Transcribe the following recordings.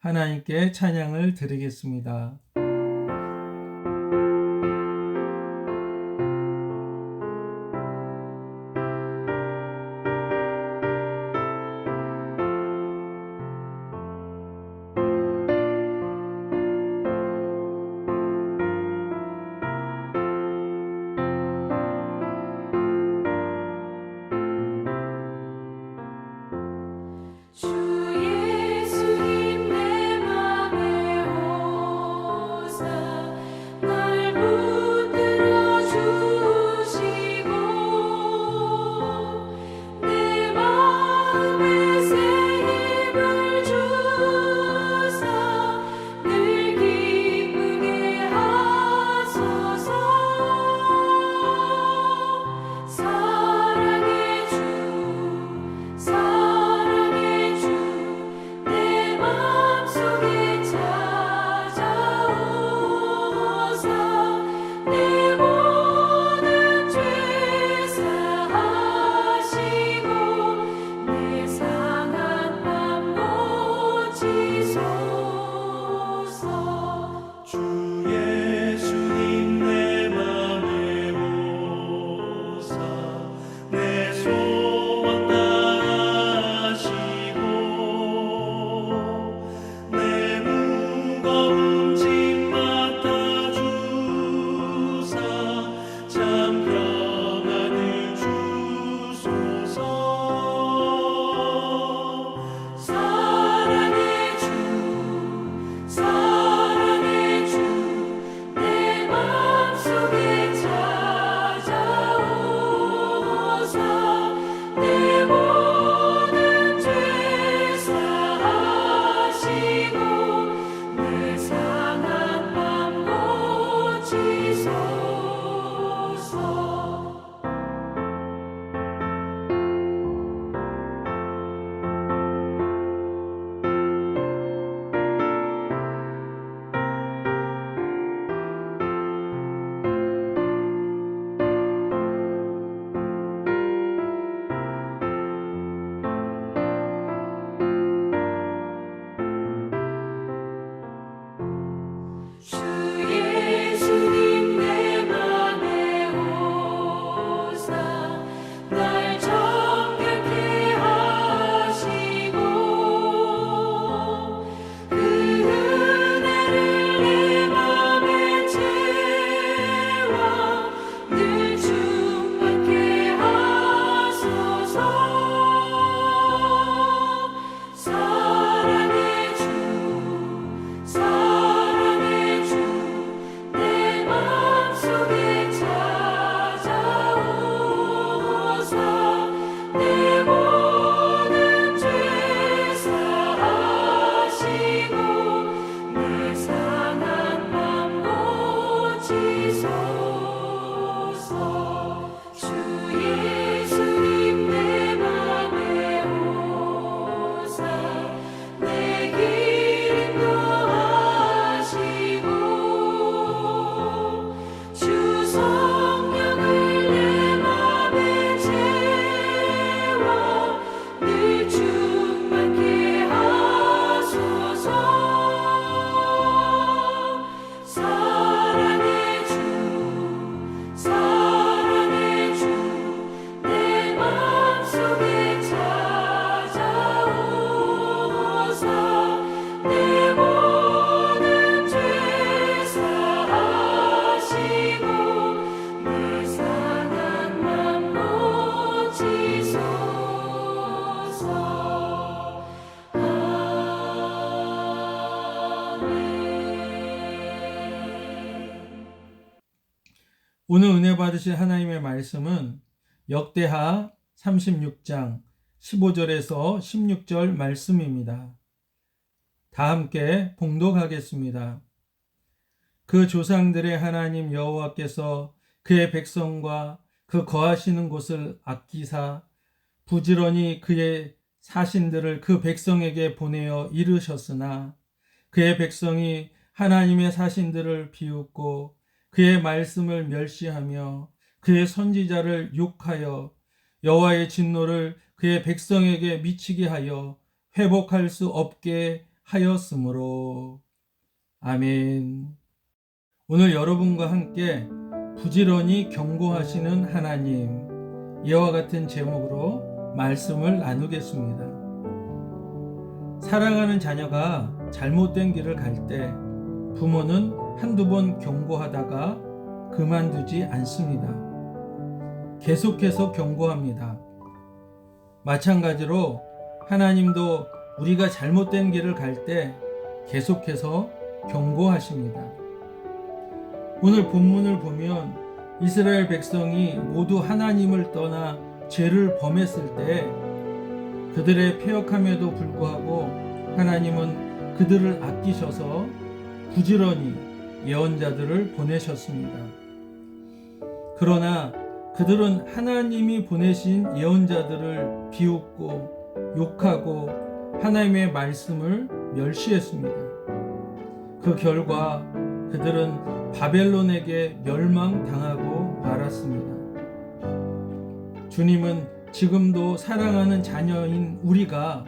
하나님께 찬양을 드리겠습니다. 오늘 은혜 받으실 하나님의 말씀은 역대하 36장 15절에서 16절 말씀입니다. 다 함께 봉독하겠습니다. 그 조상들의 하나님 여호와께서 그의 백성과 그 거하시는 곳을 아끼사 부지런히 그의 사신들을 그 백성에게 보내어 이르셨으나 그의 백성이 하나님의 사신들을 비웃고 그의 말씀을 멸시하며 그의 선지자를 욕하여 여호와의 진노를 그의 백성에게 미치게 하여 회복할 수 없게 하였으므로 아멘. 오늘 여러분과 함께 부지런히 경고하시는 하나님 이와 같은 제목으로 말씀을 나누겠습니다. 사랑하는 자녀가 잘못된 길을 갈때 부모는 한두 번 경고하다가 그만두지 않습니다. 계속해서 경고합니다. 마찬가지로 하나님도 우리가 잘못된 길을 갈 때 계속해서 경고하십니다. 오늘 본문을 보면 이스라엘 백성이 모두 하나님을 떠나 죄를 범했을 때 그들의 폐역함에도 불구하고 하나님은 그들을 아끼셔서 부지런히 예언자들을 보내셨습니다. 그러나 그들은 하나님이 보내신 예언자들을 비웃고 욕하고 하나님의 말씀을 멸시했습니다. 그 결과 그들은 바벨론에게 멸망당하고 말았습니다. 주님은 지금도 사랑하는 자녀인 우리가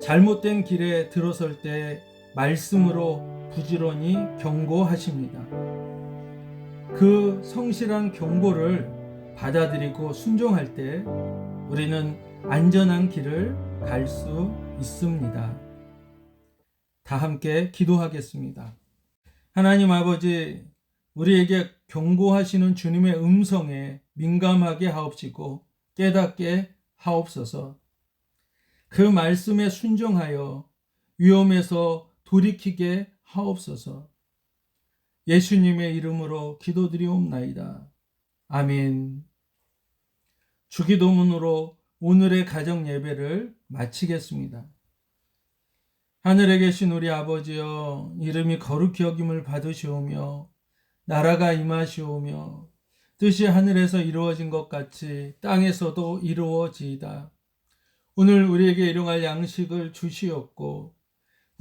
잘못된 길에 들어설 때 말씀으로 부지런히 경고하십니다. 그 성실한 경고를 받아들이고 순종할 때 우리는 안전한 길을 갈 수 있습니다. 다 함께 기도하겠습니다. 하나님 아버지, 우리에게 경고하시는 주님의 음성에 민감하게 하옵시고 깨닫게 하옵소서. 그 말씀에 순종하여 위험에서 돌이키게 하옵소서. 예수님의 이름으로 기도드리옵나이다. 아멘. 주기도문으로 오늘의 가정 예배를 마치겠습니다. 하늘에 계신 우리 아버지여 이름이 거룩히 여김을 받으시오며 나라가 임하시오며 뜻이 하늘에서 이루어진 것 같이 땅에서도 이루어지이다. 오늘 우리에게 일용할 양식을 주시옵고